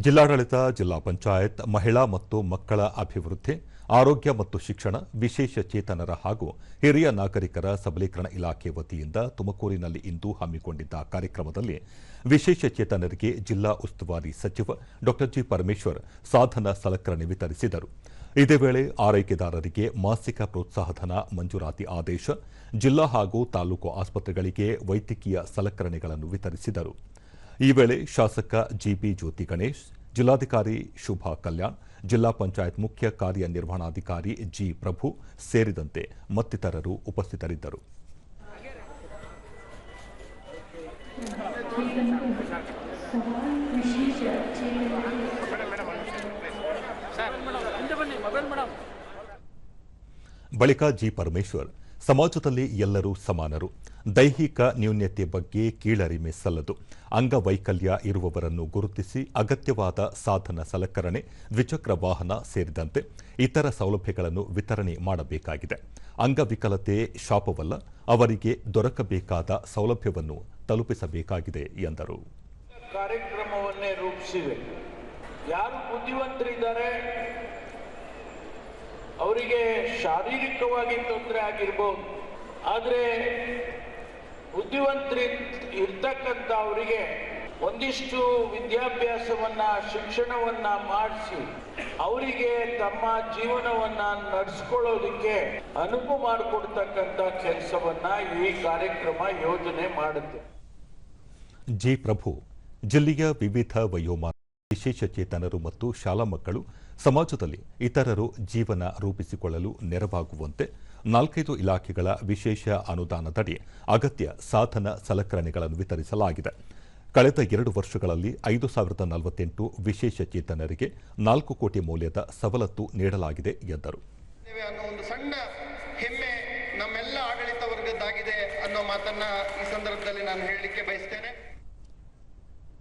ಜಿಲ್ಲಾಡಳಿತ, ಜಿಲ್ಲಾ ಪಂಚಾಯತ್, ಮಹಿಳಾ ಮತ್ತು ಮಕ್ಕಳ ಅಭಿವೃದ್ಧಿ, ಆರೋಗ್ಯ ಮತ್ತು ಶಿಕ್ಷಣ, ವಿಶೇಷ ಚೇತನರ ಹಾಗೂ ಹಿರಿಯ ನಾಗರಿಕರ ಸಬಲೀಕರಣ ಇಲಾಖೆ ವತಿಯಿಂದ ತುಮಕೂರಿನಲ್ಲಿ ಇಂದು ಹಮ್ಮಿಕೊಂಡಿದ್ದ ಕಾರ್ಯಕ್ರಮದಲ್ಲಿ ವಿಶೇಷ ಚೇತನರಿಗೆ ಜಿಲ್ಲಾ ಉಸ್ತುವಾರಿ ಸಚಿವ ಡಾ. ಜಿ. ಪರಮೇಶ್ವರ್ ಸಾಧನ ಸಲಕರಣೆ ವಿತರಿಸಿದರು. ಇದೇ ವೇಳೆ ಆರೈಕೆದಾರರಿಗೆ ಮಾಸಿಕ ಪ್ರೋತ್ಸಾಹಧನ ಮಂಜೂರಾತಿ ಆದೇಶ, ಜಿಲ್ಲಾ ಹಾಗೂ ತಾಲೂಕು ಆಸ್ಪತ್ರೆಗಳಿಗೆ ವೈದ್ಯಕೀಯ ಸಲಕರಣೆಗಳನ್ನು ವಿತರಿಸಿದರು. ಈ ವೇಳೆ ಶಾಸಕ ಜಿಬಿ ಜ್ಯೋತಿ ಗಣೇಶ್, ಜಿಲ್ಲಾಧಿಕಾರಿ ಶುಭಾ ಕಲ್ಯಾಣ್, ಜಿಲ್ಲಾ ಪಂಚಾಯತ್ ಮುಖ್ಯ ಕಾರ್ಯನಿರ್ವಹಣಾಧಿಕಾರಿ ಜಿ ಪ್ರಭು ಸೇರಿದಂತೆ ಮತ್ತಿತರರು ಉಪಸ್ಥಿತರಿದ್ದರು. ಬಳಿಕ ಜಿ ಪರಮೇಶ್ವರ್ ಸಮಾಜದಲ್ಲಿ ಎಲ್ಲರೂ ಸಮಾನರು. ದೈಹಿಕ ನ್ಯೂನ್ಯತೆ ಬಗ್ಗೆ ಕೀಳರಿಮೆ ಸಲ್ಲದು. ಅಂಗವೈಕಲ್ಯ ಇರುವವರನ್ನು ಗುರುತಿಸಿ ಅಗತ್ಯವಾದ ಸಾಧನ ಸಲಕರಣೆ, ದ್ವಿಚಕ್ರ ವಾಹನ ಸೇರಿದಂತೆ ಇತರ ಸೌಲಭ್ಯಗಳನ್ನು ವಿತರಣೆ ಮಾಡಬೇಕಾಗಿದೆ. ಅಂಗವಿಕಲತೆ ಶಾಪವಲ್ಲ, ಅವರಿಗೆ ದೊರಕಬೇಕಾದ ಸೌಲಭ್ಯವನ್ನು ತಲುಪಿಸಬೇಕಾಗಿದೆ ಎಂದರು. ಕಾರ್ಯಕ್ರಮವನ್ನೇ ರೂಪಿಸಿವೆ ಯಾರು ಬುದ್ಧಿವಂತರಿದ್ದಾರೆ ಅವರಿಗೆ ಶಾರೀರಿಕವಾಗಿ ತೊಂದರೆ ಆಗಿರ್ಬೋದು. ಆದರೆ ಬುದ್ಧಿವಂತರಿ ಇರ್ತಕ್ಕಂಥ ಅವರಿಗೆ ಒಂದಿಷ್ಟು ವಿದ್ಯಾಭ್ಯಾಸವನ್ನ, ಶಿಕ್ಷಣವನ್ನ ಮಾಡಿಸಿ ಅವರಿಗೆ ತಮ್ಮ ಜೀವನವನ್ನ ನಡೆಸ್ಕೊಳ್ಳೋದಕ್ಕೆ ಅನುವು ಮಾಡಿಕೊಡ್ತಕ್ಕಂಥ ಕೆಲಸವನ್ನ ಈ ಕಾರ್ಯಕ್ರಮ ಯೋಜನೆ ಮಾಡುತ್ತೆ. ಜಿ ಪ್ರಭು, ಜಿಲ್ಲೆಯ ವಿವಿಧ ವಯೋಮಾನ ವಿಶೇಷ ಚೇತನರು ಮತ್ತು ಶಾಲಾ ಮಕ್ಕಳು ಸಮಾಜದಲ್ಲಿ ಇತರರು ಜೀವನ ರೂಪಿಸಿಕೊಳ್ಳಲು ನೆರವಾಗುವಂತೆ ನಾಲ್ಕೈದು ಇಲಾಖೆಗಳ ವಿಶೇಷ ಅನುದಾನದಡಿ ಅಗತ್ಯ ಸಾಧನ ಸಲಕರಣೆಗಳನ್ನು ವಿತರಿಸಲಾಗಿದೆ. ಕಳೆದ ಎರಡು ವರ್ಷಗಳಲ್ಲಿ ಐದು ಸಾವಿರದ ನಲವತ್ತೆಂಟು ವಿಶೇಷ ಚೇತನರಿಗೆ ನಾಲ್ಕು ಕೋಟಿ ಮೌಲ್ಯದ ಸವಲತ್ತು ನೀಡಲಾಗಿದೆ ಎಂದರು. ಒಂದು ಆಡಳಿತ ವರ್ಗದ್ದಾಗಿದೆ ಅನ್ನೋ ಮಾತನ್ನ ಈ ಸಂದರ್ಭದಲ್ಲಿ ನಾನು ಹೇಳಲಿಕ್ಕೆ ಬಯಸ್ತೇನೆ.